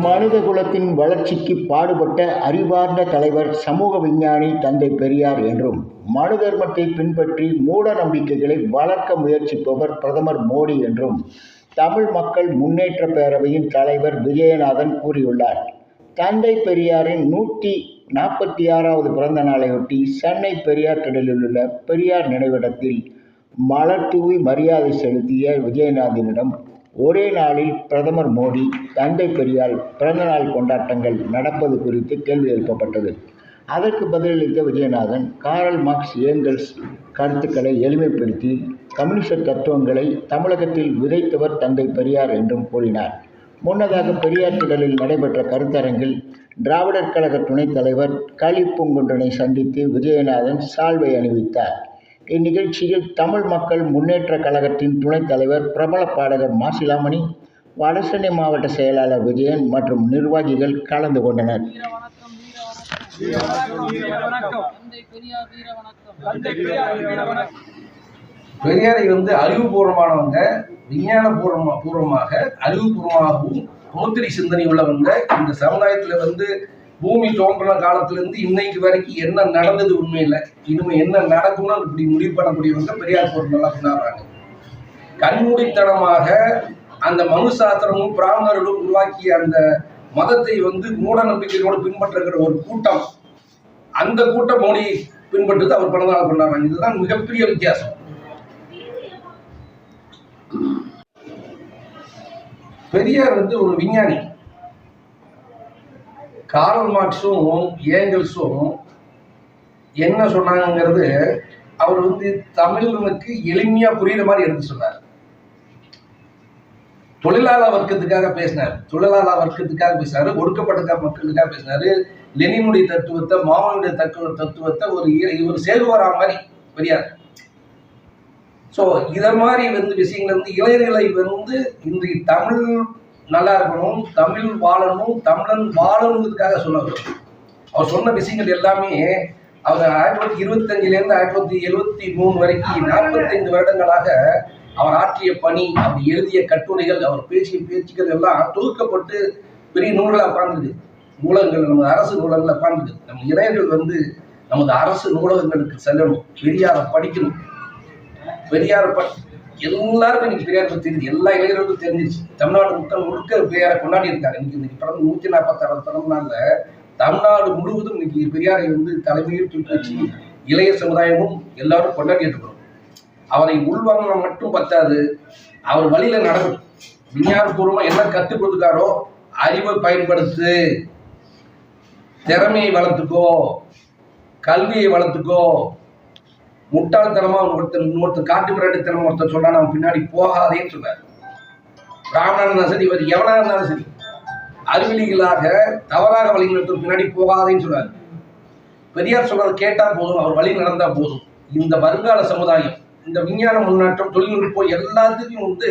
மனித குலத்தின் வளர்ச்சிக்கு பாடுபட்ட அறிவார்ந்த தலைவர் சமூக விஞ்ஞானி தந்தை பெரியார் என்றும் மனு தர்மத்தை பின்பற்றி மூட நம்பிக்கைகளை வளர்க்க முயற்சிப்பவர் பிரதமர் மோடி என்றும் தமிழ் மக்கள் முன்னேற்ற பேரவையின் தலைவர் விஜயநாதன் கூறியுள்ளார். தந்தை பெரியாரின் நூற்றி நாற்பத்தி ஆறாவது பிறந்த நாளையொட்டி சென்னை பெரியார் திடலில் உள்ள பெரியார் நினைவிடத்தில் மலர் தூவி மரியாதை செலுத்திய விஜயநாதனிடம் ஒரே நாளில் பிரதமர் மோடி தந்தை பெரியார் பிறந்தநாள் கொண்டாட்டங்கள் நடப்பது குறித்து கேள்வி எழுப்பப்பட்டது. அதற்கு பதிலளித்த விஜயநாதன் காரல் மார்க்ஸ் ஏங்கல்ஸ் கருத்துக்களை எளிமைப்படுத்தி கம்யூனிச தத்துவங்களை தமிழகத்தில் விதைத்தவர் தந்தை பெரியார் என்றும் கூறினார். முன்னதாக பெரியார் திடலில் நடைபெற்ற கருத்தரங்கில் திராவிடர் கழக துணைத் தலைவர் களி பூங்குன்றனை சந்தித்து விஜயநாதன் சால்வை அணிவித்தார். இந்நிகழ்ச்சியில் தமிழ் மக்கள் முன்னேற்ற கழகத்தின் துணைத் தலைவர் பிரபல பாடகர் மாசிலாமணி வடசென்னை மாவட்ட செயலாளர் விஜயன் மற்றும் நிர்வாகிகள் கலந்து கொண்டனர். பெரியாரை வந்து அறிவுபூர்வமானவங்க விஞ்ஞான பூர்வமா பூர்வமாக அறிவுபூர்வமாகவும் கோத்திரி சிந்தனை உள்ளவங்க இந்த சமுதாயத்துல வந்து பூமி தோன்றின காலத்திலிருந்து இன்னைக்கு வரைக்கும் என்ன நடந்தது உண்மையில? இனிமே என்ன நடக்கும்னு இப்படி முடிவு பண்ணக்கூடியவங்க பெரியார் போர் நல்லா கொண்டாடுறாங்க கண்மூடித்தனமாக அந்த மனு சாஸ்திரமும் பிராமணர்களும் உருவாக்கிய அந்த மதத்தை வந்து மூட நம்பிக்கையோடு பின்பற்றுகிற ஒரு கூட்டம். அந்த கூட்டம் மோடி பின்பற்றுது அவர் பிறந்தநாள் கொண்டாடுறாங்க. இதுதான் மிகப்பெரிய வித்தியாசம். பெரியார் வந்து ஒரு விஞ்ஞானி. கார்ல் மார்க்ஸும் ஏங்கல்ஸும் என்ன சொன்னாங்கிறது அவர் வந்து தமிழனுக்கு எளிமையா புரியுற மாதிரி எடுத்து சொன்னார். தொழிலாளர் வர்க்கத்துக்காக பேசினார். தொழிலாளர் வர்க்கத்துக்காக பேசினாரு. ஒடுக்கப்பட்ட மக்களுக்காக பேசினாரு. லெனினுடைய தத்துவத்தை மாவனுடைய தத்துவ தத்துவத்தை ஒரு இவர் சேகுவாரா மாதிரி பெரியார். ஸோ இதை மாதிரி வந்து விஷயங்கள் வந்து இளைஞர்களை வந்து இன்றைக்கு தமிழ் நல்லா இருக்கணும் தமிழ் வாழணும் தமிழன் வாழணுங்கிறதுக்காக சொன்னவர் அவர் சொன்ன விஷயங்கள் எல்லாமே அவர் ஆயிரத்தி தொள்ளாயிரத்தி இருபத்தஞ்சிலேருந்து ஆயிரத்தி தொள்ளாயிரத்தி எழுபத்தி மூணு வரைக்கும் நாற்பத்தைந்து வருடங்களாக அவர் ஆற்றிய பணி அவர் எழுதிய கட்டுரைகள் அவர் பேசிய பேச்சுக்கள் எல்லாம் தொகுக்கப்பட்டு பெரிய நூல்களாக உட்கார்ந்துருக்கு நூலகங்கள் நமது அரசு நூலகங்கள் பார்ந்தது நம்ம இளைஞர்கள் வந்து நமது அரசு நூலகங்களுக்கு செல்லணும். பெரியாரை படிக்கணும். பெரியாரை ப எல்லாருக்கும் இன்னைக்கு பெரியார் தெரிஞ்சு தெரியுது. எல்லா இளைஞர்களுக்கும் தெரிஞ்சிருச்சு. தமிழ்நாடு மக்கள் முழுக்க பெரியாரை கொண்டாடி இருக்காங்க இன்னைக்கு இன்னைக்கு பிறந்த நூத்தி நாற்பத்தாறு பிறந்த தமிழ்நாடு முழுவதும் இன்னைக்கு பெரியாரை வந்து தலைமையில் தூக்கி வச்சு இளைய சமுதாயமும் எல்லாரும் கொண்டாடிட்டு இருக்கிறோம் அவரை உள்வாங்க மட்டும் பத்தாது அவர் வழியில நடக்கும். விஞ்ஞானபூர்வமா என்ன கற்றுக் கொடுத்துக்காரோ அறிவை பயன்படுத்து திறமையை வளர்த்துக்கோ கல்வியை வளர்த்துக்கோ முட்டாள்தனமா ஒருத்தன் இன்னொருத்தன் காட்டு மிராண்டித்தனம் ஒருத்தன் சொல்றான் அவன் பின்னாடி போகாதேன்னு சொன்னார் பிராமணன் இருந்தாலும் சரி இவர் எவனா இருந்தாலும் சரி அறிவிலிகளாக தவறாக வழிநடத்தும் பின்னாடி போகாதேன்னு சொன்னார் பெரியார் சொல்றது கேட்டா போதும் அவர் வழி நடந்தா போதும். இந்த வருங்கால சமுதாயம் இந்த விஞ்ஞான முன்னேற்றம் தொழில்நுட்பம் எல்லாத்துக்கும் வந்து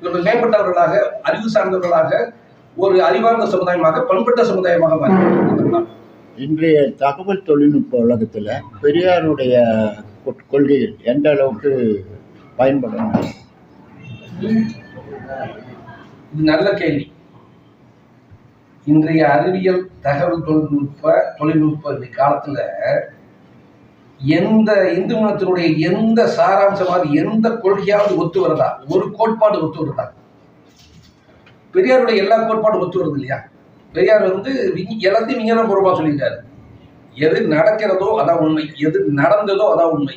இவர்கள் மேம்பட்டவர்களாக அறிவு சார்ந்தவர்களாக ஒரு அறிவார்ந்த சமுதாயமாக பண்பட்ட சமுதாயமாக மாறி இன்றைய தகவல் தொழில்நுட்ப உலகத்தில் பெரியாருடைய கொ- கொள்கைகள் எந்த அளவுக்கு பயன்படும் இது நல்ல கேள்வி. இன்றைய அறிவியல் தகவல் தொழில்நுட்ப தொழில்நுட்ப இந்த காலத்துல எந்த இந்து மதத்தினுடைய எந்த சாராம்சமாவது எந்த கொள்கையாவது ஒத்து வருதா? ஒரு கோட்பாடு ஒத்து வருதா? பெரியாருடைய எல்லா கோட்பாடும் ஒத்து வருது இல்லையா? பெரியார் வந்து எல்லாத்தையும் எல்லாத்தையும் விஞ்ஞானபூர்வமா சொல்லியிருக்காரு. எது நடக்கிறதோ அதான் உண்மை. எது நடந்ததோ அதான் உண்மை.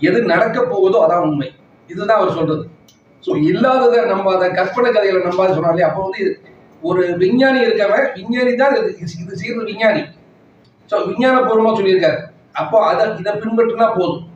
எது நடக்க போகுதோ அதான் உண்மை. இதுதான் அவர் சொல்றது. ஸோ இல்லாததை நம்ம அதை கற்பனை கதைகளை நம்பாத சொன்னாலே அப்போ வந்து ஒரு விஞ்ஞானி இருக்கவன் விஞ்ஞானி தான் இது இது செய்யறது விஞ்ஞானி. ஸோ விஞ்ஞானபூர்வமாக சொல்லியிருக்காரு. அப்போ அதை இதை பின்பற்றினா போதும்.